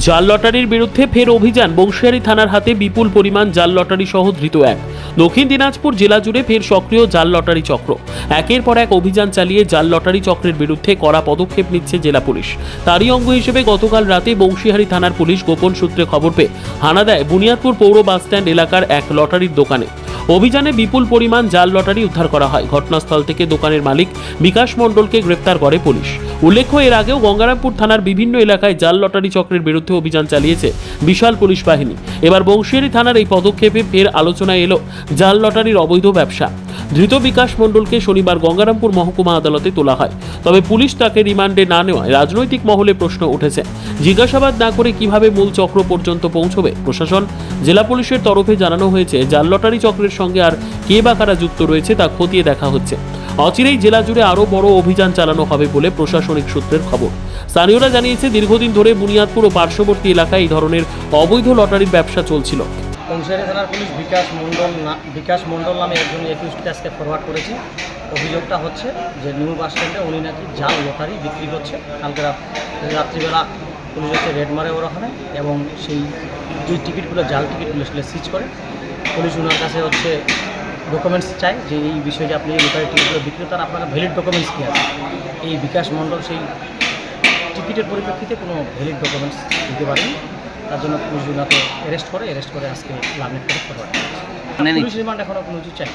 জাল লটারির বিরুদ্ধে ফের অভিযান। বংশিয়ারি থানার হাতে বিপুল পরিমাণ জাল লটারি সহ ধৃত এক। দক্ষিণ দিনাজপুর জেলা জুড়ে ফের সক্রিয় জাল লটারি চক্র। একের পর এক অভিযান চালিয়ে জাল লটারি চক্রের বিরুদ্ধে কড়া পদক্ষেপ নিচ্ছে জেলা পুলিশ। তারই অঙ্গ হিসেবে গতকাল রাতে বংশীহারি থানার পুলিশ গোপন সূত্রে খবর পেয়ে হানা দেয় বুনিয়াদপুর পৌর বাসস্ট্যান্ড এলাকার এক লটারির দোকানে। অভিযানে বিপুল পরিমাণ জাল লটারি উদ্ধার করা হয়। ঘটনাস্থল থেকে দোকানের মালিক বিকাশ মণ্ডলকে গ্রেপ্তার করে পুলিশ। উল্লেখ্য, এর আগেও গঙ্গারামপুর থানার বিভিন্ন এলাকায় জাল লটারি চক্রের বিরুদ্ধে অভিযান চালিয়েছে বিশাল পুলিশ বাহিনী। এবার বংশিয়ারি থানার এই পদক্ষেপে ফের আলোচনায় এলো জাল লটারির অবৈধ ব্যবসা। ধৃত বিকাশ মণ্ডলকে শনিবার গঙ্গারামপুর মহকুমা আদালতে তোলা হয়। তবে পুলিশ তাকে রিমান্ডে না নেওয়ায় রাজনৈতিক মহলে প্রশ্ন উঠেছে। জিজ্ঞাসাবাদ না করে কীভাবে মূল চক্র পর্যন্ত পৌঁছবে, প্রশাসন, জেলা পুলিশের তরফে জানানো হয়েছে জাল লটারি চক্রের সঙ্গে আর কে বা কারা যুক্ত রয়েছে তা খতিয়ে দেখা হচ্ছে। অচিরেই জেলা জুড়ে আরও বড় অভিযান চালানো হবে বলে প্রশাসনিক সূত্রের খবর। স্থানীয়রা জানিয়েছে, দীর্ঘদিন ধরে বুনিয়াদপুর ও পার্শ্ববর্তী এলাকায় এই ধরনের অবৈধ লটারির ব্যবসা চলছিল। বংশিয়ারি থানার পুলিশ বিকাশ মণ্ডল না, বিকাশ মণ্ডল নামে একজন একুশকে আজকে ফরওয়ার্ড করেছি। অভিযোগটা হচ্ছে যে নিউ বাস স্ট্যান্ডে উনি নাকি জাল লটারি বিক্রি করছে। কালকে রাত, রাত্রিবেলা পুলিশ হচ্ছে রেড মারে ওর ওখানে এবং সেই যে টিকিটগুলো, জাল টিকিটগুলো সেগুলো সিজ করে। পুলিশ ওনার কাছে হচ্ছে ডকুমেন্টস চাই যে এই বিষয়ে আপনি এই লটারি টিকিটগুলো বিক্রি তার আপনার ভ্যালিড ডকুমেন্টস কী আছে? এই বিকাশ মণ্ডল সেই টিকিটের পরিপ্রেক্ষিতে কোনো ভ্যালিড ডকুমেন্টস দিতে পারেনি। তার জন্য পুলিশ ওনাকে অ্যারেস্ট করে অ্যারেস্ট করে আজকে লাভনেট করে ফরওয়ার্ড পুলিশ রিমান্ড এখনও কোনো কিছু চাই